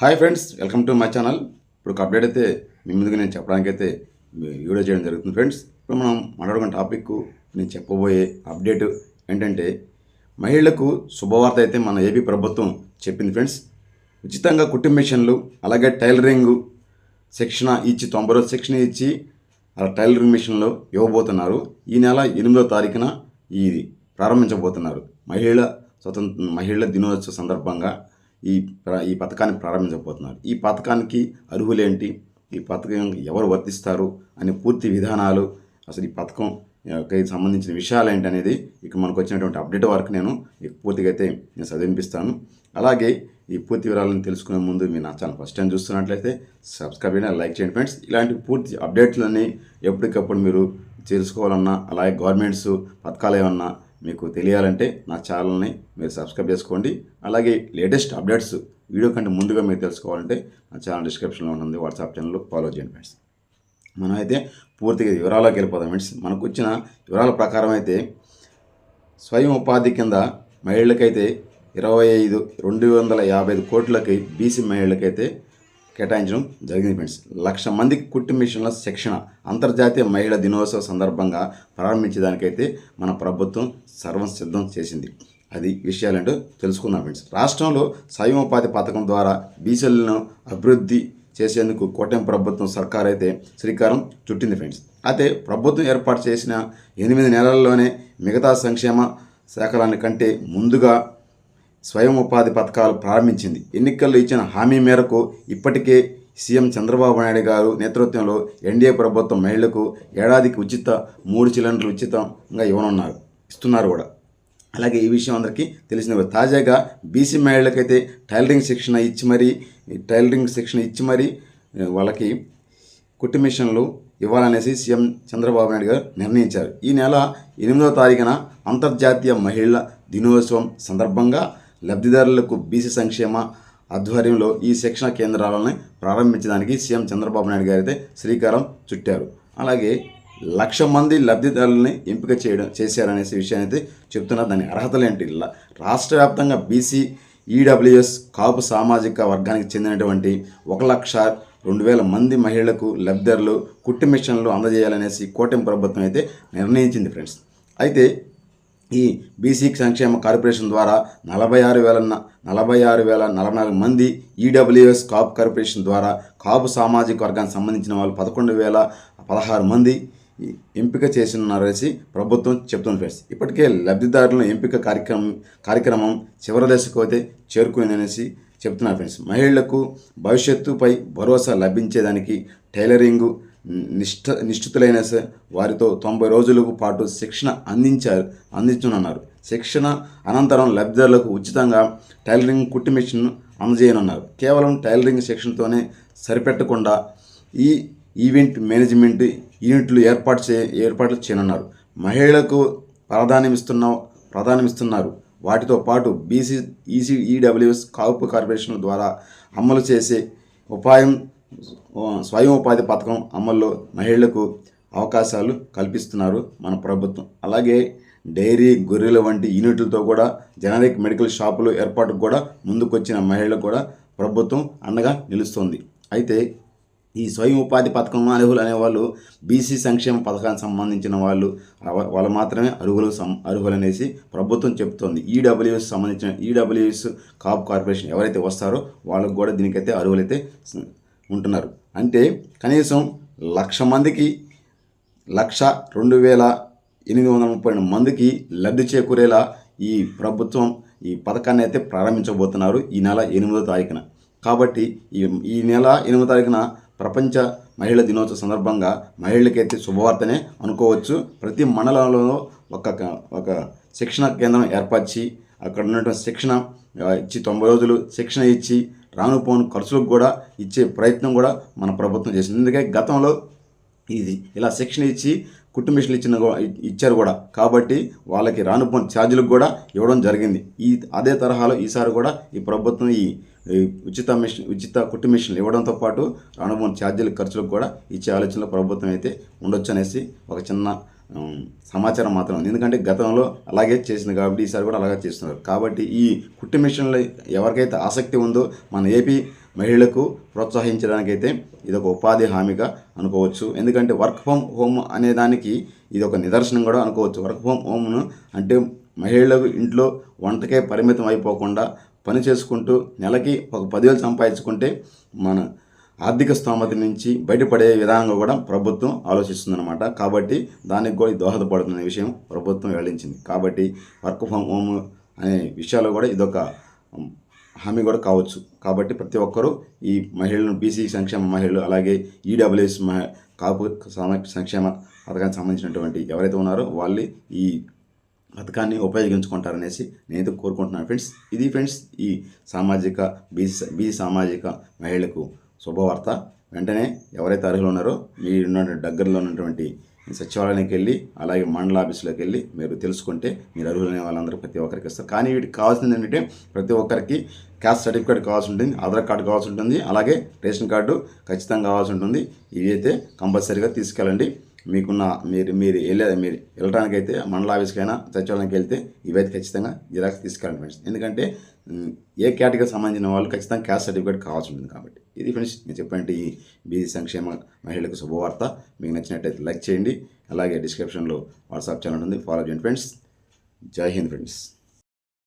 Hi friends welcome to my channel. ఇప్పుడు ఒక update అయితే మీ ముందుగా నేను చెప్పడానికి అయితే వీడియో చేయడం జరుగుతుంది ఫ్రెండ్స్. ఇప్పుడు మనం మాట్లాడుకున్న టాపిక్ నేను చెప్పబోయే అప్డేట్ ఏంటంటే మహిళలకు శుభవార్త అయితే మన ఏపీ ప్రభుత్వం చెప్పింది ఫ్రెండ్స్. ఉచితంగా కుటుంబ మిషన్లు అలాగే టైలరింగ్ శిక్షణ ఇచ్చి తొంభై రోజు శిక్షణ ఇచ్చి అలా టైలరింగ్ మిషన్లో ఇవ్వబోతున్నారు. ఈ నెల ఎనిమిదో తారీఖున ఇది ప్రారంభించబోతున్నారు. మహిళ స్వతంత్ర మహిళల దినోత్సవ సందర్భంగా ఈ ఈ పథకాన్ని ప్రారంభించబోతున్నారు. ఈ పథకానికి అర్హులేంటి? ఈ పథకం ఎవరు వర్తిస్తారు? అనే పూర్తి విధానాలు అసలు ఈ పథకం సంబంధించిన విషయాలు ఏంటి అనేది ఇక మనకు వచ్చినటువంటి అప్డేట్ వరకు నేను పూర్తిగా అయితే నేను చదివినిపిస్తాను అలాగే ఈ పూర్తి వివరాలను తెలుసుకునే ముందు మీరు నా ఛానల్ ఫస్ట్ టైం చూస్తున్నట్లయితే సబ్స్క్రైబ్ చేయండి లైక్ చేయండి ఫ్రెండ్స్. ఇలాంటి పూర్తి అప్డేట్లన్నీ ఎప్పటికప్పుడు మీరు తెలుసుకోవాలన్నా అలాగే గవర్నమెంట్స్ పథకాలు ఏమన్నా మీకు తెలియాలంటే నా ఛానల్ని మీరు సబ్స్క్రైబ్ చేసుకోండి. అలాగే లేటెస్ట్ అప్డేట్స్ వీడియో కంటే ముందుగా మీరు తెలుసుకోవాలంటే నా ఛానల్ డిస్క్రిప్షన్లో ఉంటుంది. వాట్సాప్ ఛానల్లో ఫాలో చేయండి ఫ్రెండ్స్. మనం అయితే పూర్తిగా వివరాల్లోకి వెళ్ళిపోదాం ఫ్రెండ్స్. మనకు వచ్చిన వివరాల ప్రకారం అయితే స్వయం ఉపాధి కింద మహిళలకైతే ఇరవై ఐదు రెండు వందల యాభై ఐదు కోట్లకి బీసీ మహిళలకైతే కేటాయించడం జరిగింది ఫ్రెండ్స్ లక్ష మందికి కుట్టు మిషన్ల శిక్షణ అంతర్జాతీయ మహిళా దినోత్సవ సందర్భంగా ప్రారంభించడానికైతే మన ప్రభుత్వం సర్వం సిద్ధం చేసింది. అది విషయాలంటూ తెలుసుకుందాం ఫ్రెండ్స్ రాష్ట్రంలో స్వయం ఉపాధి పథకం ద్వారా బీసీలను అభివృద్ధి చేసేందుకు కోటం ప్రభుత్వం సర్కార్ అయితే శ్రీకారం చుట్టింది ఫ్రెండ్స్ అయితే ప్రభుత్వం ఏర్పాటు చేసిన ఎనిమిది నెలల్లోనే మిగతా సంక్షేమ శాఖలన్ని కంటే ముందుగా స్వయం ఉపాధి పథకాలు ప్రారంభించింది. ఎన్నికల్లో ఇచ్చిన హామీ మేరకు ఇప్పటికే సీఎం చంద్రబాబు నాయుడు గారు నేతృత్వంలో ఎన్డీఏ ప్రభుత్వం మహిళలకు ఏడాదికి ఉచిత మూడు సిలిండర్లు ఉచితంగా ఇవ్వనున్నారు ఇస్తున్నారు కూడా. అలాగే ఈ విషయం అందరికీ తెలిసిన తాజాగా బీసీ మహిళలకైతే టైలరింగ్ శిక్షణ ఇచ్చి మరీ టైలరింగ్ శిక్షణ ఇచ్చి మరీ వాళ్ళకి కుట్టు మిషన్లు ఇవ్వాలనేసి సీఎం చంద్రబాబు నాయుడు గారు నిర్ణయించారు. ఈ నెల ఎనిమిదవ తారీఖున అంతర్జాతీయ మహిళల దినోత్సవం సందర్భంగా లబ్ధిదారులకు బీసీ సంక్షేమ ఆధ్వర్యంలో ఈ శిక్షణ కేంద్రాలను ప్రారంభించడానికి సీఎం చంద్రబాబు నాయుడు గారు అయితే శ్రీకారం చుట్టారు. అలాగే లక్ష మంది లబ్ధిదారులని ఎంపిక చేయడం చేశారనేసి విషయాన్ని అయితే చెప్తున్నారు దాని అర్హతలు ఏంటి? రాష్ట్ర వ్యాప్తంగా బీసీ ఈడబ్ల్యూఎస్ కాపు సామాజిక వర్గానికి చెందినటువంటి ఒక లక్ష రెండు వేల మంది మహిళలకు లబ్ధిదారులు కుట్టు మిషన్లు అందజేయాలనేసి కూటమి ప్రభుత్వం అయితే నిర్ణయించింది ఫ్రెండ్స్. అయితే ఈ బీసీ సంక్షేమ కార్పొరేషన్ ద్వారా నలభై ఆరు వేల నలభై ఆరు వేల నలభై నాలుగు మంది ఈడబ్ల్యూఎస్ కాపు కార్పొరేషన్ ద్వారా కాపు సామాజిక వర్గానికి సంబంధించిన వాళ్ళు పదకొండు వేల పదహారు మంది ఎంపిక చేసినారనేసి ప్రభుత్వం చెప్తుంది ఫ్రెండ్స్. ఇప్పటికే లబ్ధిదారుల ఎంపిక కార్యక్రమం కార్యక్రమం చివరి దశకు అయితే చేరుకుందనేసి చెప్తున్నారు ఫ్రెండ్స్. మహిళలకు భవిష్యత్తుపై భరోసా లభించేదానికి టైలరింగు నిష్ఠ నిష్ఠితులైన వారితో తొంభై రోజులకు పాటు శిక్షణ అందించారు అందించనున్నారు. శిక్షణ అనంతరం లబ్ధిదారులకు ఉచితంగా టైలరింగ్ కుట్టు మిషన్ అందజేయనున్నారు. కేవలం టైలరింగ్ శిక్షణతోనే సరిపెట్టకుండా ఈ ఈవెంట్ మేనేజ్మెంట్ యూనిట్లు ఏర్పాటు చే ఏర్పాట్లు చేయనున్నారు. మహిళలకు ప్రాధాన్యమిస్తున్న ప్రాధాన్యమిస్తున్నారు. వాటితో పాటు BC EC EWS Kapu corporation ద్వారా అమలు చేసే ఉపాయం స్వయం ఉపాధి పథకం అమల్లో మహిళలకు అవకాశాలు కల్పిస్తున్నారు మన ప్రభుత్వం. అలాగే డైరీ గొర్రెల వంటి యూనిట్లతో కూడా జనరిక్ మెడికల్ షాపులు ఏర్పాటుకు కూడా ముందుకొచ్చిన మహిళలు కూడా ప్రభుత్వం అండగా నిలుస్తుంది. అయితే ఈ స్వయం ఉపాధి పథకం అర్హులు అనేవాళ్ళు బీసీ సంక్షేమ పథకానికి సంబంధించిన వాళ్ళు వాళ్ళు మాత్రమే అర్హులు సం అర్హులనేసి ప్రభుత్వం చెప్తోంది. ఈడబ్ల్యూఎస్ సంబంధించిన ఈడబ్ల్యూఎస్ కాప్ కార్పొరేషన్ ఎవరైతే వస్తారో వాళ్ళకు కూడా దీనికైతే అర్హులైతే ఉంటున్నారు. అంటే కనీసం లక్ష మందికి లక్ష రెండు వేల ఎనిమిది వందల ముప్పై రెండు మందికి లబ్ధి చేకూరేలా ఈ ప్రభుత్వం ఈ పథకాన్ని అయితే ప్రారంభించబోతున్నారు ఈ నెల ఎనిమిదో తారీఖున. కాబట్టి ఈ ఈ నెల ఎనిమిదో తారీఖున ప్రపంచ మహిళా దినోత్సవ సందర్భంగా మహిళలకైతే శుభవార్తనే అనుకోవచ్చు. ప్రతి మండలంలో ఒక ఒక శిక్షణ కేంద్రం ఏర్పరిచి అక్కడ ఉన్నటువంటి శిక్షణ ఇచ్చి తొంభై రోజులు శిక్షణ ఇచ్చి రాను పోను ఖర్చులకు కూడా ఇచ్చే ప్రయత్నం కూడా మన ప్రభుత్వం చేసింది. ఎందుకంటే గతంలో ఇది ఇలా శిక్షణ ఇచ్చి కుట్టు మిషన్లు ఇచ్చిన ఇచ్చారు కూడా. కాబట్టి వాళ్ళకి రానుపోని ఛార్జీలకు కూడా ఇవ్వడం జరిగింది. ఈ అదే తరహాలో ఈసారి కూడా ఈ ప్రభుత్వం ఈ ఉచిత మిషన్ ఉచిత కుట్టు మిషన్లు ఇవ్వడంతో పాటు రానుపోని ఛార్జీల ఖర్చులకు కూడా ఇచ్చే ఆలోచనలో ప్రభుత్వం అయితే ఉండొచ్చు అనేసి ఒక చిన్న సమాచారం మాత్రం ఉంది. ఎందుకంటే గతంలో అలాగే చేసింది కాబట్టి ఈసారి కూడా అలాగే చేస్తున్నారు. కాబట్టి ఈ కుట్టు మిషన్లో ఎవరికైతే ఆసక్తి ఉందో మన ఏపీ మహిళలకు ప్రోత్సహించడానికైతే ఇది ఒక ఉపాధి హామీగా అనుకోవచ్చు. ఎందుకంటే వర్క్ ఫ్రమ్ హోమ్ అనే దానికి ఇది ఒక నిదర్శనం కూడా అనుకోవచ్చు. వర్క్ ఫ్రమ్ హోమ్ను అంటే మహిళలకు ఇంట్లో వంటకే పరిమితం అయిపోకుండా పని చేసుకుంటూ నెలకి ఒక పదివేలు సంపాదించుకుంటే మన ఆర్థిక స్తోమత నుంచి బయటపడే విధానంగా కూడా ప్రభుత్వం ఆలోచిస్తుందన్నమాట. కాబట్టి దానికి కూడా దోహదపడుతున్న విషయం ప్రభుత్వం వెల్లడించింది. కాబట్టి వర్క్ ఫ్రమ్ హోమ్ అనే విషయాలు కూడా ఇదొక హామీ కూడా కావచ్చు. కాబట్టి ప్రతి ఒక్కరూ ఈ మహిళలను బీసీ సంక్షేమ మహిళలు అలాగే ఈడబ్ల్యూఎస్ మహి కాపు సంక్షేమ పథకానికి సంబంధించినటువంటి ఎవరైతే ఉన్నారో వాళ్ళు ఈ పథకాన్ని ఉపయోగించుకుంటారనేసి నేనైతే కోరుకుంటున్నాను ఫ్రెండ్స్. ఇది ఫ్రెండ్స్ ఈ సామాజిక బీసీ బీసీ సామాజిక మహిళలకు శుభవార్త. వెంటనే ఎవరైతే అర్హులు ఉన్నారో మీరున్న దగ్గరలో ఉన్నటువంటి సచివాలయానికి వెళ్ళి అలాగే మండల ఆఫీసులోకి వెళ్ళి మీరు తెలుసుకుంటే మీరు అర్హులైన వాళ్ళందరూ ప్రతి ఒక్కరికి ఇస్తారు. కానీ వీటికి కావాల్సింది ఏంటంటే ప్రతి ఒక్కరికి క్యాస్ట్ సర్టిఫికేట్ కావాల్సి ఉంటుంది ఆధార్ కార్డు కావాల్సి ఉంటుంది అలాగే రేషన్ కార్డు ఖచ్చితంగా కావాల్సి ఉంటుంది. ఇవి అయితే కంపల్సరీగా తీసుకెళ్ళండి. మీకున్న మీరు మీరు వెళ్ళే మీరు వెళ్ళడానికి అయితే మండల ఆఫీస్కైనా సచివాలయానికి వెళ్తే ఇవైతే ఖచ్చితంగా జిరాక్స్ తీసుకెళ్ళండి ఫ్రెండ్స్ ఎందుకంటే ఏ కేటగిరీకి సంబంధించిన వాళ్ళు ఖచ్చితంగా క్యాస్ట్ సర్టిఫికేట్ కావాల్సి ఉంటుంది కాబట్టి. ఇది ఫ్రెండ్స్ నేను చెప్పినట్టు ఈ బీసీ సంక్షేమ మహిళలకు శుభవార్త. మీకు నచ్చినట్టయితే లైక్ చేయండి. అలాగే డిస్క్రిప్షన్లో వాట్సాప్ ఛానల్ ఉంది. ఫాలో చేయండి ఫ్రెండ్స్. జై హింద్ ఫ్రెండ్స్.